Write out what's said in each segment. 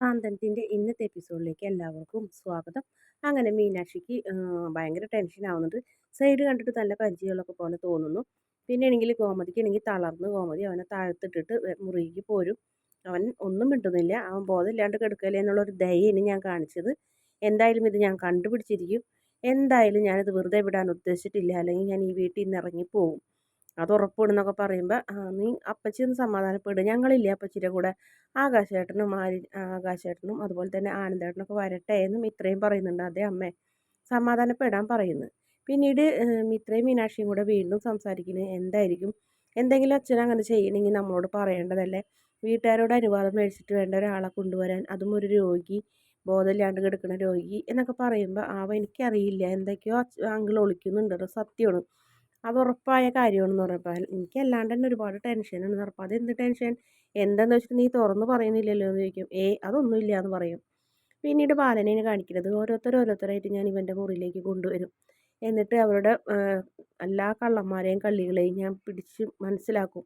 സാന്ത്വനത്തിന്റെ ഇന്നത്തെ എപ്പിസോഡിലേക്ക് എല്ലാവർക്കും സ്വാഗതം. അങ്ങനെ മീനാക്ഷിക്ക് ഭയങ്കര ടെൻഷൻ ആവുന്നുണ്ട്. സൈഡ് കണ്ടിട്ട് നല്ല പരിചയമുള്ളൊക്കെ പോലെ തോന്നുന്നു. പിന്നെ ആണെങ്കിൽ ഗോമതിക്ക് ആണെങ്കിൽ തളർന്ന് ഗോമതി അവനെ താഴ്ത്തിട്ടിട്ട് മുറിയിലേക്ക് പോരും. അവൻ ഒന്നും മിണ്ടുന്നില്ല. അവൻ ബോധമില്ലാണ്ട് കിടക്കല്ലേ എന്നുള്ളൊരു ദയാണ് ഞാൻ കാണിച്ചത്. എന്തായാലും ഇത് ഞാൻ കണ്ടുപിടിച്ചിരിക്കും. എന്തായാലും ഞാനിത് വെറുതെ വിടാൻ ഉദ്ദേശിച്ചിട്ടില്ല. അല്ലെങ്കിൽ ഞാൻ ഈ വീട്ടിൽ നിന്ന് ഇറങ്ങിപ്പോവും. അത് ഉറപ്പിടുന്നൊക്കെ പറയുമ്പോൾ നീ അപ്പച്ചി ഒന്ന് സമാധാനപ്പെടുക ഞങ്ങളില്ലേ അപ്പച്ചിയുടെ കൂടെ. ആകാശേട്ടനും ആരി ആകാശേട്ടനും അതുപോലെ തന്നെ ആനന്ദേട്ടനൊക്കെ വരട്ടെ എന്നും ഇത്രയും പറയുന്നുണ്ട് അതേ അമ്മേ. സമാധാനപ്പെടാൻ പറയുന്നു. പിന്നീട് മിത്രയും മീനാക്ഷിയും കൂടെ വീണ്ടും സംസാരിക്കുന്നത് എന്തായിരിക്കും? എന്തെങ്കിലും അച്ഛൻ അങ്ങനെ ചെയ്യണമെങ്കിൽ നമ്മളോട് പറയേണ്ടതല്ലേ? വീട്ടുകാരോട് അനുവാദം മേടിച്ചിട്ട് വേണ്ട ഒരാളെ കൊണ്ടുവരാൻ. അതും ഒരു രോഗി ബോധമില്ലാണ്ട് കിടക്കുന്ന രോഗി എന്നൊക്കെ പറയുമ്പോൾ ആവ എനിക്കറിയില്ല. എന്തൊക്കെയോ അങ്കിൾ ഒളിക്കുന്നുണ്ട്. സത്യമാണ്. അത് ഉറപ്പായ കാര്യമാണെന്ന് പറഞ്ഞപ്പോൾ എനിക്ക് തന്നെ ഒരുപാട് ടെൻഷനാണ് ഉറപ്പ് അതെന്ത് ടെൻഷൻ എന്താന്ന് വെച്ചിട്ട് നീ തുറന്ന് പറയുന്നില്ലല്ലോ എന്ന് ചോദിക്കും. ഏ അതൊന്നുമില്ല എന്ന് പറയും. പിന്നീട് ബാലനെ കാണിക്കുന്നത് ഓരോരുത്തർ ഓരോരുത്തരായിട്ട് ഞാൻ ഇവന്റെ മുറിയിലേക്ക് കൊണ്ടുവരും. എന്നിട്ട് അവരുടെ എല്ലാ കള്ളന്മാരെയും കള്ളികളെയും ഞാൻ പിടിച്ച് മനസ്സിലാക്കും.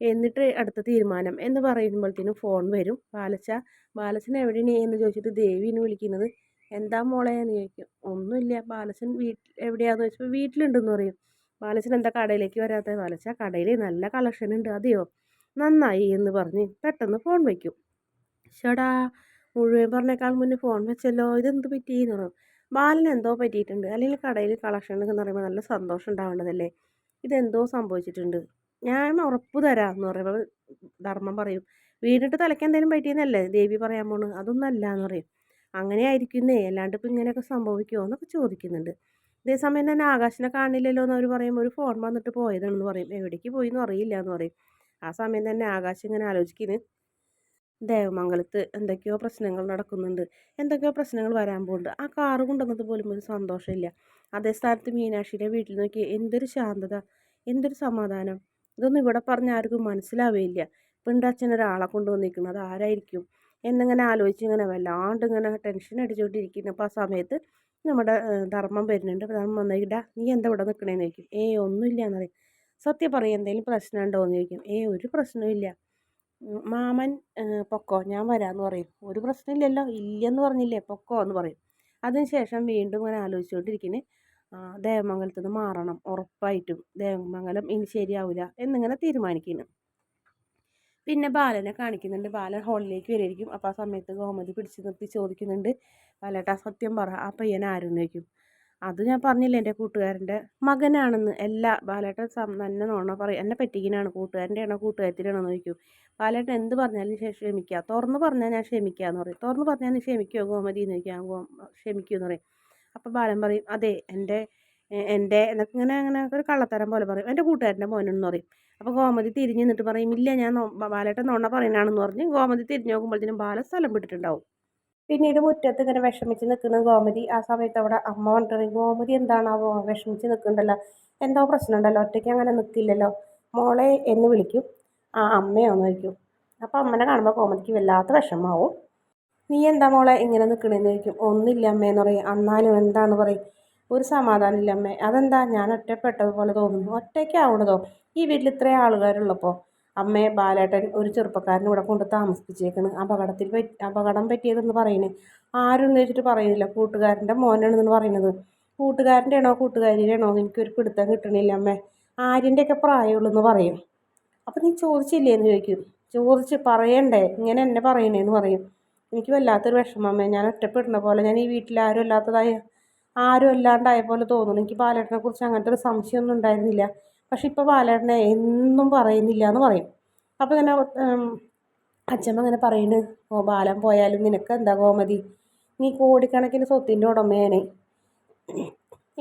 എന്നിട്ട് അടുത്ത തീരുമാനം എന്ന് പറയുമ്പോഴത്തേനും ഫോൺ വരും. ബാലച്ച ബാലച്ചൻ എവിടെയാണ് എന്ന് ചോദിച്ചിട്ട് ദേവിനെ വിളിക്കുന്നത്. എന്താ മോളെ? എന്ന് ചോദിക്കും. ഒന്നുമില്ല. ബാലച്ചൻ വീട്ടിൽ എവിടെയാന്ന് ചോദിച്ചപ്പോൾ വീട്ടിലുണ്ടെന്ന് പറയും. ബാലച്ചൻ എന്താ കടയിലേക്ക് വരാത്ത? ബാലച്ച കടയിൽ നല്ല കളക്ഷൻ ഉണ്ട്. അതെയോ? നന്നായി എന്ന് പറഞ്ഞ് പെട്ടെന്ന് ഫോൺ വയ്ക്കും ചേടാ മുഴുവൻ പറഞ്ഞേക്കാൾ മുന്നേ ഫോൺ വെച്ചല്ലോ. ഇതെന്ത് പറ്റിയെന്ന് പറഞ്ഞു. ബാലന് എന്തോ പറ്റിയിട്ടുണ്ട്. അല്ലെങ്കിൽ കടയിൽ കളക്ഷൻ എന്ന് പറയുമ്പോൾ നല്ല സന്തോഷം ഉണ്ടാവേണ്ടതല്ലേ? ഇതെന്തോ സംഭവിച്ചിട്ടുണ്ട്. ഞാൻ ഉറപ്പ് തരാം എന്ന് പറയുമ്പോൾ ധർമ്മം പറയും. വീണിട്ട് തലയ്ക്ക് എന്തെങ്കിലും പറ്റിയെന്നല്ലേ ദേവി പറയാൻ പോണ് അതൊന്നും അല്ല എന്ന് പറയും. അങ്ങനെ ആയിരിക്കുന്നേ അല്ലാണ്ട് ഇപ്പം ഇങ്ങനെയൊക്കെ സംഭവിക്കുമോ എന്നൊക്കെ ചോദിക്കുന്നുണ്ട്. അതേസമയം തന്നെ ആകാശിനെ കാണില്ലല്ലോ എന്ന് അവർ പറയും. ഒരു ഫോൺ വന്നിട്ട് പോയതാണെന്ന് പറയും. എവിടേക്ക് പോയി എന്ന് അറിയില്ല എന്ന് പറയും. ആ സമയം തന്നെ ആകാശം ഇങ്ങനെ ആലോചിക്കുന്നു ദേവമംഗലത്ത് എന്തൊക്കെയോ പ്രശ്നങ്ങൾ നടക്കുന്നുണ്ട്. എന്തൊക്കെയോ പ്രശ്നങ്ങൾ വരാൻ പോകുന്നുണ്ട് ആ കാറ് കൊണ്ടുവന്നത് പോലും ഒരു സന്തോഷമില്ല. അതേ സ്ഥാനത്ത് മീനാക്ഷിയുടെ വീട്ടിൽ നോക്കി എന്തൊരു ശാന്തത എന്തൊരു സമാധാനം. ഇതൊന്നും ഇവിടെ പറഞ്ഞ ആർക്കും മനസ്സിലാവുകയില്ല പിണ്ടച്ഛൻ ഒരാളെ കൊണ്ടുവന്നിരിക്കുന്നത് ആരായിരിക്കും? എന്നിങ്ങനെ ആലോചിച്ച് ഇങ്ങനെ വല്ലാണ്ട് ഇങ്ങനെ ടെൻഷൻ അടിച്ചുകൊണ്ടിരിക്കുന്നു. അപ്പോൾ ആ സമയത്ത് നമ്മുടെ ധർമ്മം വരുന്നുണ്ട്. ധർമ്മം വന്നിട്ട് നീ എന്താ ഇവിടെ നിൽക്കണേന്ന് ചോദിക്കും. ഏ ഒന്നുമില്ല എന്ന് പറയും. സത്യം പറയും എന്തെങ്കിലും പ്രശ്നം ഉണ്ടോ? എന്ന് ചോദിക്കും. ഏ ഒരു പ്രശ്നവും മാമൻ പൊക്കോ? ഞാൻ വരാമെന്ന് പറയും. ഒരു പ്രശ്നമില്ലല്ലോ ഇല്ലെന്ന് പറഞ്ഞില്ലേ പൊക്കോ? എന്ന് പറയും. അതിനുശേഷം വീണ്ടും ഇങ്ങനെ ആലോചിച്ചുകൊണ്ടിരിക്കുന്നത് ദേവമംഗലത്തിൽ നിന്ന് മാറണം ഉറപ്പായിട്ടും. ദേവമംഗലം ഇനി ശരിയാവില്ല എന്നിങ്ങനെ തീരുമാനിക്കുന്നു പിന്നെ ബാലനെ കാണിക്കുന്നുണ്ട്. ബാലൻ ഹോളിലേക്ക് വരായിരിക്കും അപ്പോൾ ആ സമയത്ത് ഗോമതി പിടിച്ച് നിർത്തി ചോദിക്കുന്നുണ്ട്. ബാലേട്ടാ സത്യം പറ ആ പയ്യൻ ആരെന്ന്? ചോദിക്കും. അത് ഞാൻ പറഞ്ഞില്ല എന്റെ കൂട്ടുകാരന്റെ മകനാണെന്ന്. എല്ലാ ബാലേട്ടൻ തന്നെ നോണ പറയും. എന്നെ പറ്റിക്കിനാണ് കൂട്ടുകാരന്റെ ആണോ കൂട്ടുകാരത്തിനാണോ ചോദിക്കും. ബാലേട്ടൻ എന്ത് പറഞ്ഞാലും ക്ഷമിക്കുക തുറന്ന് പറഞ്ഞാൽ ഞാൻ ക്ഷമിക്കുക എന്ന് പറയും. തുറന്ന് പറഞ്ഞാൽ നീ ക്ഷമിക്കുമോ ഗോമതി? എന്ന് ചോദിക്കാം. ഗോ ക്ഷമിക്കുമെന്ന് പറയും. അപ്പോൾ ബാലൻ പറയും അതെ എന്റെ എന്റെ എന്നൊക്കെ ഇങ്ങനെ അങ്ങനെ ഒരു കള്ളത്തരം പോലെ പറയും. എന്റെ കൂട്ടുകാരന്റെ മോനെന്ന് പറയും. അപ്പോൾ ഗോമതി തിരിഞ്ഞ് നിന്നിട്ട് പറയും ഇല്ല ഞാൻ ബാലേട്ടൻ നോണ പറയുന്നതാണെന്ന് പറഞ്ഞ് ഗോമതി തിരിഞ്ഞ് നോക്കുമ്പോഴത്തേനും ബാല സ്ഥലം വിട്ടിട്ടുണ്ടാവും. പിന്നീട് മുറ്റത്ത് ഇങ്ങനെ വിഷമിച്ച് നിൽക്കുന്ന ഗോമതി ആ സമയത്ത് അവിടെ അമ്മ വന്നിട്ട് ഗോമതി എന്താണാവോ? വിഷമിച്ച് നിൽക്കുന്നുണ്ടല്ലോ എന്തോ പ്രശ്നമുണ്ടല്ലോ? ഒറ്റയ്ക്ക് അങ്ങനെ നിൽക്കില്ലല്ലോ മോളെ എന്ന് വിളിക്കും. ആ അമ്മയോന്ന് വിളിക്കും. അപ്പോൾ അമ്മനെ കാണുമ്പോൾ ഗോമതിക്ക് വല്ലാത്ത വിഷമാവും. നീ എന്താ മോളെ ഇങ്ങനെ നിൽക്കണേന്ന് ചോദിക്കും. ഒന്നില്ല അമ്മയെന്ന് പറയും. അന്നാലും എന്താന്ന് പറയും. ഒരു സമാധാനമില്ല അമ്മേ. അതെന്താ? ഞാൻ ഒറ്റപ്പെട്ടതുപോലെ തോന്നുന്നു. ഒറ്റയ്ക്കാവണതോ? ഈ വീട്ടിൽ ഇത്രയും ആളുകാരുള്ളപ്പോൾ അമ്മയെ ബാലേട്ടൻ ഒരു ചെറുപ്പക്കാരനെ ഇവിടെ കൊണ്ട് താമസിപ്പിച്ചേക്കണ്. അപകടത്തിൽ പറ്റി അപകടം പറ്റിയതെന്ന് പറയുന്നത് ആരും വെച്ചിട്ട് പറയുന്നില്ല. കൂട്ടുകാരന്റെ മോനാണെന്ന് പറയുന്നത്. കൂട്ടുകാരന്റെ ആണോ കൂട്ടുകാരിയുടെ ആണോ? എനിക്കൊരു പിടുത്തം കിട്ടണില്ല അമ്മേ. ആര്യന്റെയൊക്കെ പ്രായമുള്ളൂ എന്ന് പറയും. അപ്പം നീ ചോദിച്ചില്ലേ എന്ന് ചോദിക്കും. ചോദിച്ച് പറയണ്ടേ? ഇങ്ങനെ എന്നെ പറയണേന്ന് പറയും. എനിക്ക് വല്ലാത്തൊരു വിഷമമ്മേ ഞാൻ ഒറ്റപ്പെടുന്ന പോലെ ഞാൻ ഈ വീട്ടിൽ ആരും അല്ലാത്തതായ ആരും അല്ലാണ്ടായ പോലെ തോന്നുന്നു. എനിക്ക് ബാലേട്ടനെ കുറിച്ച് അങ്ങനത്തെ ഒരു സംശയമൊന്നും ഉണ്ടായിരുന്നില്ല. പക്ഷെ ഇപ്പോൾ ബാലേട്ടനെ എന്നും പറയുന്നില്ല എന്ന് പറയും. അപ്പോൾ ഇങ്ങനെ അച്ഛമ്മ ഇങ്ങനെ പറയുന്നു ഓ ബാലൻ പോയാലും നിനക്ക് എന്താ ഗോമതി? നീ കോടിക്കണക്കിന് സ്വത്തിന്റെ ഉടമയാണ്.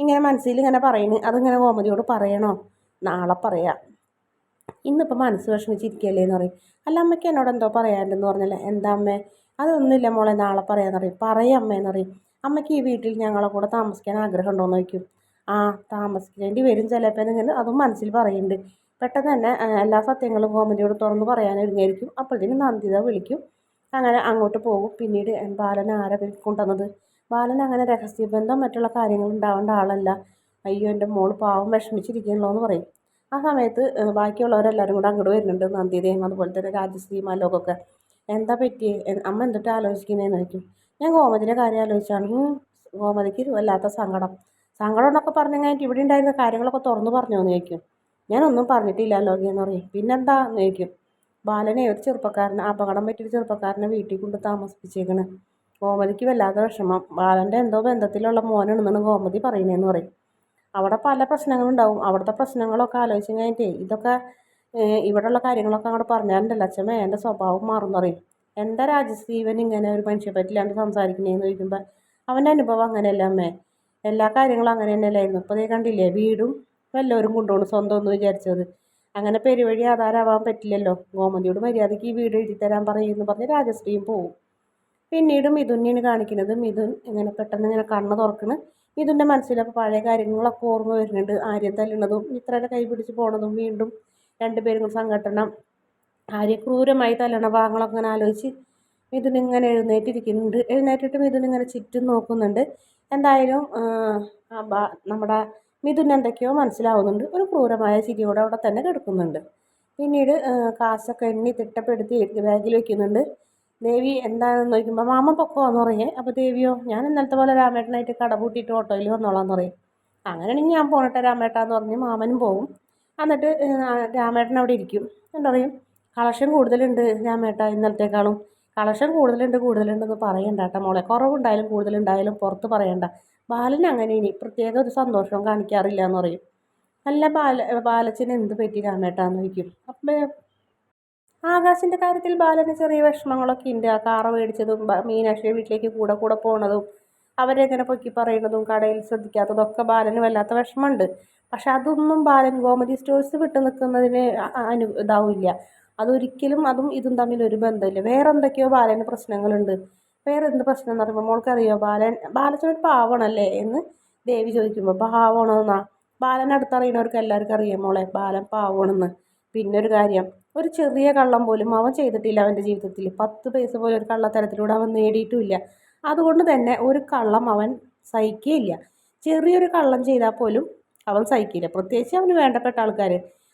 ഇങ്ങനെ മനസ്സിൽ ഇങ്ങനെ പറയുന്നു അതിങ്ങനെ ഗോമതിയോട് പറയണോ? നാളെ പറയാം. ഇന്നിപ്പോൾ മനസ്സ് വിഷമിച്ചിരിക്കുകയല്ലേ എന്ന് പറയും. അല്ല അമ്മയ്ക്ക് എന്നോട് എന്തോ പറയാനുണ്ടെന്ന് പറഞ്ഞല്ലേ? എന്താ അമ്മേ? അതൊന്നുമില്ല മോളെ നാളെ പറയാമെന്ന് പറയും. പറയാം അമ്മേന്ന് പറയും. അമ്മയ്ക്ക് ഈ വീട്ടിൽ ഞങ്ങളെ കൂടെ താമസിക്കാൻ ആഗ്രഹം എന്ന് ചോദിക്കും. ആ താമസിക്കേണ്ടി വരും ചിലപ്പോൾ ഇങ്ങനെ അതും മനസ്സിൽ പറയുന്നുണ്ട്. പെട്ടെന്ന് തന്നെ എല്ലാ സത്യങ്ങളും ഗോമതിയോട് തുറന്ന് പറയാനൊരുങ്ങായിരിക്കും അപ്പോഴത്തേനും നന്ദിത വിളിക്കും. അങ്ങനെ അങ്ങോട്ട് പോകും. പിന്നീട് ബാലൻ ആരെ കൊണ്ടുവന്നത്? ബാലൻ അങ്ങനെ രഹസ്യബന്ധം മറ്റുള്ള കാര്യങ്ങൾ ഉണ്ടാവേണ്ട ആളല്ല. അയ്യോ എന്റെ മോൾ പാവം വിഷമിച്ചിരിക്കണല്ലോ എന്ന് പറയും. ആ സമയത്ത് ബാക്കിയുള്ളവരെല്ലാവരും കൂടെ അങ്ങോട്ട് വരുന്നുണ്ട്. നന്ദിതയും അതുപോലെ തന്നെ രാജശ്രീ മാലോകൊക്കെ എന്താ പറ്റിയേ? അമ്മ എന്തിട്ട് ആലോചിക്കുന്നതെന്ന് ചോദിക്കും. ഞാൻ ഗോമതിയുടെ കാര്യം ആലോചിച്ചാണ്. ഗോമതിക്ക് വല്ലാത്ത സങ്കടം. സങ്കടം എന്നൊക്കെ പറഞ്ഞു കഴിഞ്ഞിട്ട് ഇവിടെ ഉണ്ടായിരുന്ന കാര്യങ്ങളൊക്കെ തുറന്നു പറഞ്ഞോന്ന് ചോദിക്കും. ഞാനൊന്നും പറഞ്ഞിട്ടില്ലല്ലോ എന്ന് പറയും. പിന്നെന്താ എന്ന് ചോദിക്കും. ബാലനെ ഒരു ചെറുപ്പക്കാരനെ അപകടം പറ്റിയൊരു ചെറുപ്പക്കാരനെ വീട്ടിൽ കൊണ്ട് താമസിപ്പിച്ചേക്കണ്. ഗോമതിക്ക് വല്ലാത്ത വിഷമം. ബാലന്റെ എന്തോ ബന്ധത്തിലുള്ള മോനാണെന്നാണ് ഗോമതി പറയുന്നതെന്ന് പറയും. അവിടെ പല പ്രശ്നങ്ങളുണ്ടാവും അവിടുത്തെ പ്രശ്നങ്ങളൊക്കെ ആലോചിച്ച് കഴിഞ്ഞിട്ടേ ഇതൊക്കെ ഇവിടെയുള്ള കാര്യങ്ങളൊക്കെ അങ്ങോട്ട് പറഞ്ഞാലുണ്ടല്ലോ. അച്ഛമ്മ എന്റെ സ്വഭാവം മാറും പറയും. എന്താ രാജശ്രീ ഇങ്ങനെ ഒരു മനുഷ്യനെ പറ്റില്ലാണ്ട് സംസാരിക്കണേന്ന് ചോദിക്കുമ്പോൾ അവന്റെ അനുഭവം അങ്ങനെയല്ല അമ്മേ? എല്ലാ കാര്യങ്ങളും അങ്ങനെ തന്നെയല്ലായിരുന്നു ഇപ്പോൾ നീ കണ്ടില്ലേ വീടും വല്ലവരും കൊണ്ടുപോകണം സ്വന്തം എന്ന് വിചാരിച്ചത്. അങ്ങനെ പെരുവഴി ആധാരമാവാൻ പറ്റില്ലല്ലോ. ഗോമതിയോട് മര്യാദയ്ക്ക് ഈ വീട് എഴുതി തരാൻ പറയുമെന്ന് പറഞ്ഞ് രാജശ്രീയും പോവും. പിന്നീട് മിഥുനെയാണ് കാണിക്കുന്നത്. മിഥുൻ ഇങ്ങനെ പെട്ടെന്ന് ഇങ്ങനെ കണ്ണ് തുറക്കണ്. മിഥുന്റെ മനസ്സിലപ്പോൾ പഴയ കാര്യങ്ങളൊക്കെ ഓർമ്മ വരുന്നുണ്ട്. ആര്യം തല്ലുന്നതും മിത്രയുടെ കൈ പിടിച്ച് പോണതും വീണ്ടും രണ്ടുപേരും കൂടി സംഘട്ടനം ആര്യ ക്രൂരമായി തലണ ഭാഗങ്ങളൊക്കെ ഇങ്ങനെ ആലോചിച്ച് മിഥുൻ ഇങ്ങനെ എഴുന്നേറ്റിരിക്കുന്നുണ്ട്. എഴുന്നേറ്റിട്ട് മിഥുൻ ഇങ്ങനെ ചുറ്റും നോക്കുന്നുണ്ട്. എന്തായാലും നമ്മുടെ മിഥുൻ എന്തൊക്കെയോ മനസ്സിലാവുന്നുണ്ട്. ഒരു ക്രൂരമായ ചിരിയോടെ അവിടെ തന്നെ കിടക്കുന്നുണ്ട്. പിന്നീട് കാശൊക്കെ എണ്ണി തിട്ടപ്പെടുത്തി ബാഗിൽ വെക്കുന്നുണ്ട്. ദേവി എന്താണെന്ന് ചോദിക്കുമ്പോൾ മാമ പൊക്കോ എന്ന് പറയേ. അപ്പോൾ ദേവിയോ ഞാൻ ഇന്നലത്തെ പോലെ രാമേട്ടനായിട്ട് കട പൂട്ടിയിട്ട് ഓട്ടോയിൽ വന്നോളാന്ന് പറയും. അങ്ങനെയാണെങ്കിൽ ഞാൻ പോണട്ടെ രാമേട്ടാന്ന് പറഞ്ഞ് മാമനും പോകും എന്നിട്ട് രാമേട്ടൻ അവിടെ ഇരിക്കും. എന്താ പറയും? കളക്ഷൻ കൂടുതലുണ്ട്. രാമേട്ട ഇന്നലത്തേക്കാളും. കളക്ഷൻ കൂടുതലുണ്ട് കൂടുതലുണ്ടെന്ന് പറയണ്ട കേട്ടോ മോളെ. കുറവുണ്ടായാലും കൂടുതലുണ്ടായാലും പുറത്ത് പറയണ്ട. ബാലൻ അങ്ങനെ ഇനി പ്രത്യേക ഒരു സന്തോഷവും കാണിക്കാറില്ല എന്ന് പറയും. നല്ല ബാല ബാലച്ചന് എന്ത് പറ്റി രാമേട്ടാന്ന് ചോദിക്കും. അപ്പം ആകാശിന്റെ കാര്യത്തിൽ ബാലന് ചെറിയ വിഷമങ്ങളൊക്കെ ഉണ്ട്. ആ കാറ് മേടിച്ചതും മീനാക്ഷിയുടെ വീട്ടിലേക്ക് കൂടെ കൂടെ പോണതും അവരെങ്ങനെ പൊക്കി പറയുന്നതും കടയിൽ ശ്രദ്ധിക്കാത്തതൊക്കെ ബാലന് വല്ലാത്ത വിഷമമുണ്ട്. പക്ഷെ അതൊന്നും ബാലൻ ഗോമതി സ്റ്റോഴ്സ് വിട്ടു നിൽക്കുന്നതിന് അനു ഇതാവില്ല. അതൊരിക്കലും അതും ഇതും തമ്മിൽ ഒരു ബന്ധമില്ല. വേറെ എന്തൊക്കെയോ ബാലന് പ്രശ്നങ്ങളുണ്ട്. വേറെ എന്ത് പ്രശ്നം എന്ന് പറയുമ്പോൾ മോൾക്കറിയോ? ബാലൻ ബാലച്ചൻ പാവണല്ലേ എന്ന് ദേവി ചോദിക്കുമ്പോൾ പാവണമെന്നാ ബാലൻ അടുത്തറിയണവർക്ക് എല്ലാവർക്കും അറിയാം മോളെ ബാലൻ പാവണമെന്ന് പിന്നെ ഒരു കാര്യം ഒരു ചെറിയ കള്ളം പോലും അവൻ ചെയ്തിട്ടില്ല അവന്റെ ജീവിതത്തിൽ. പത്ത് പൈസ പോലും ഒരു കള്ളത്തരത്തിലൂടെ അവൻ നേടിയിട്ടുമില്ല. അതുകൊണ്ട് തന്നെ ഒരു കള്ളം അവൻ സഹിക്കുകയില്ല ചെറിയൊരു കള്ളം ചെയ്താൽ പോലും അവൻ സഹിക്കില്ല. പ്രത്യേകിച്ച് അവന് വേണ്ടപ്പെട്ട ആൾക്കാർ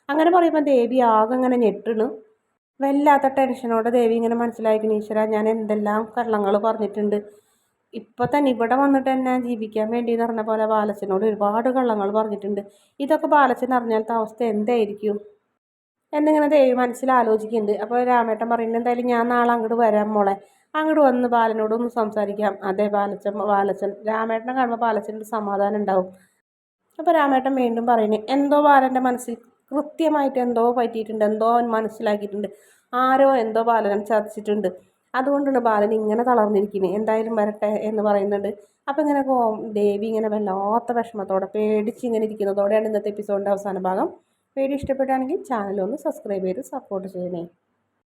അങ്ങനെ പറയുമ്പോൾ ദേവി ആകെ അങ്ങനെ ഞെട്ടണു. വല്ലാത്ത ടെൻഷനോടെ ദേവി ഇങ്ങനെ മനസ്സിലാക്കി ഈശ്വര ഞാൻ എന്തെല്ലാം കള്ളങ്ങൾ പറഞ്ഞിട്ടുണ്ട്. ഇപ്പം തന്നെ ഇവിടെ വന്നിട്ട് തന്നെ ജീവിക്കാൻ വേണ്ടി എന്ന് പറഞ്ഞ പോലെ ബാലച്ചനോട് ഒരുപാട് കള്ളങ്ങൾ പറഞ്ഞിട്ടുണ്ട്. ഇതൊക്കെ ബാലച്ചൻ അറിഞ്ഞാലത്തെ അവസ്ഥ എന്തായിരിക്കും? എന്നിങ്ങനെ ദേവി മനസ്സിൽ ആലോചിക്കുന്നുണ്ട്. അപ്പോൾ രാമേട്ടൻ പറയുന്നത് എന്തായാലും ഞാൻ നാളെ അങ്ങോട്ട് വരാം മോളെ. അങ്ങോട്ട് വന്ന് ബാലനോടൊന്ന് സംസാരിക്കാം. അതെ ബാലച്ചൻ ബാലച്ചൻ രാമേട്ടനെ കാണുമ്പോൾ ബാലച്ചന്റെ സമാധാനം ഉണ്ടാവും. അപ്പോൾ രാമേട്ടൻ വീണ്ടും പറയുന്നത് എന്തോ ബാലന്റെ മനസ്സിൽ കൃത്യമായിട്ട് എന്തോ പറ്റിയിട്ടുണ്ട് എന്തോ അവൻ മനസ്സിലാക്കിയിട്ടുണ്ട് ആരോ എന്തോ ബാലനെ ചതിച്ചിട്ടുണ്ട്. അതുകൊണ്ടാണ് ബാലൻ ഇങ്ങനെ തളർന്നിരിക്കുന്നത്. എന്തായാലും വരട്ടെ എന്ന് പറയുന്നുണ്ട്. അപ്പോൾ ഇങ്ങനെ ദേവി ഇങ്ങനെ വല്ലാത്ത വിഷമത്തോടെ പേടിച്ച് ഇങ്ങനെ ഇരിക്കുന്നതോടെയാണ് ഇന്നത്തെ എപ്പിസോഡിന്റെ അവസാന ഭാഗം. വീഡിയോ ഇഷ്ടപ്പെടുകയാണെങ്കിൽ ചാനൽ ഒന്ന് സബ്സ്ക്രൈബ് ചെയ്ത് സപ്പോർട്ട് ചെയ്യണേ.